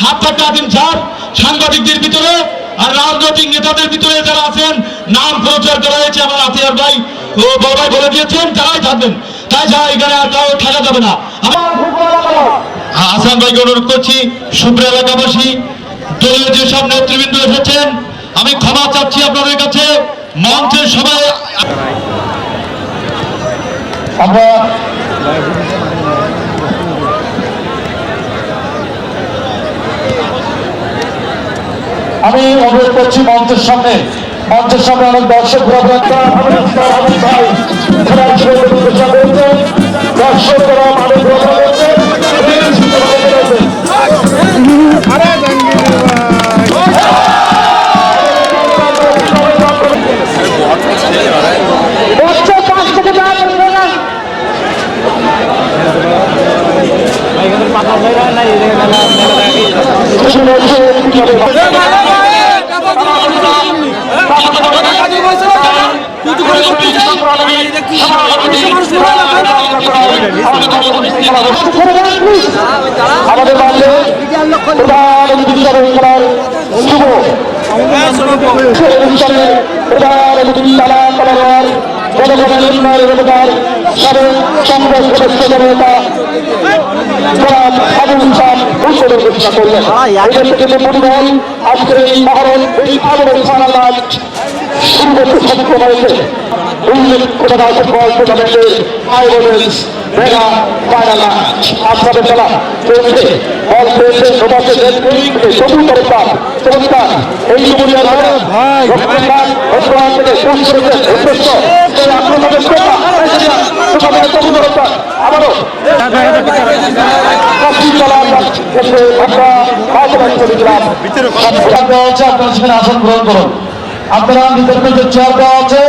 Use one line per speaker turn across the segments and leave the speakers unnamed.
কাটা দিন স্যার, সাংবাদিকদের ভিতরে আর রাজনৈতিক নেতাদের ভিতরে যারা আছেন, নাম প্রচার করা হয়েছে আমার আতিয়ার ভাই ও বাবাই বলে দিয়েছেন, তারাই থাকবেন তাই যা এখানে আর কাউ থাকা যাবে না। আমার হাসান ভাইকে অনুরোধ করছি শুভ্র এলাকাবাসী, দলীয় যেসব নেতৃবৃন্দ এসেছেন, আমি ক্ষমা চাচ্ছি আপনাদের কাছে, মঞ্চের সবাই
আমরা আমি অনুরোধ করছি মঞ্চের সামনে। মঞ্চের সামনে অনেক দর্শক দর্শকরা মানুষ আমাদের মাঝে প্রধান অতিথি করার শুভ অনুষ্ঠানে প্রধান অতিথি কংগ্রেস সদস্য নেতা আবুল ইসলাম উদ্বোধন ঘোষণা করলেন থেকে পরিবহন আজকের এই মহরণ এই আলোর ইনশাআল্লাহ শুরু করতে সক্ষম হয়েছে কোথাও ফুটবল টুর্নামেন্টের আয়োজনের মেগা ফাইনাল আপনাদের খেলা চলছে বল পেয়েছে সমাজের চতুর্থ রূপা চমৎকার এই সুবুলিয়া থেকে শেষ করেছেন উদ্দেশ্য সেই আক্রমণের কথা সুখমের চতুর্থ রূপা আবারও কফি চলা এসে আমরা বাসবাস করেছিলাম দেওয়া হচ্ছে আপনারা সেখানে আসন গ্রহণ করুন। আপনারা নির্ধারিত যে চেয়ার দেওয়া আছে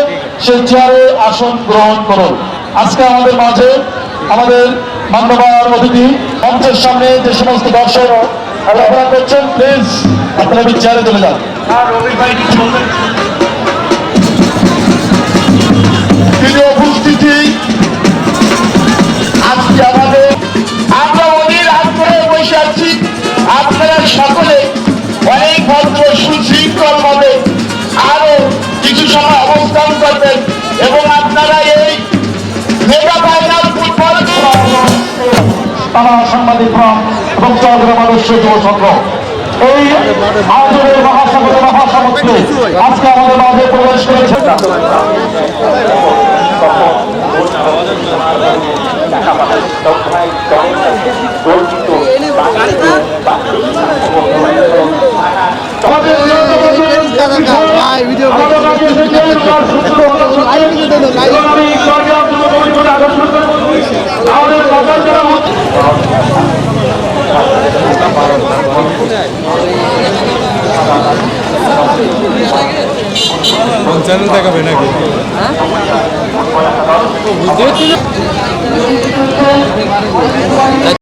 সেই চেয়ারে আসন গ্রহণ করুন। আজকে আমাদের মাঝে আমাদের মান্যবর অতিথি মঞ্চের সামনে যে সমস্ত দর্শক করছেন প্লিজ আপনারা চেয়ারে চলে যান। প্রিয় তারা সাংবাদিক ফ্রম এবং চন্দ্র মানুষ যুব সংঘ। এই আয়োজনের মহাসাগরে মহাসমুদ্রে আজকে আমাদের মাঝে প্রবেশ করেছে। আমাদের
চ্যানেল দেখাবে নাকি?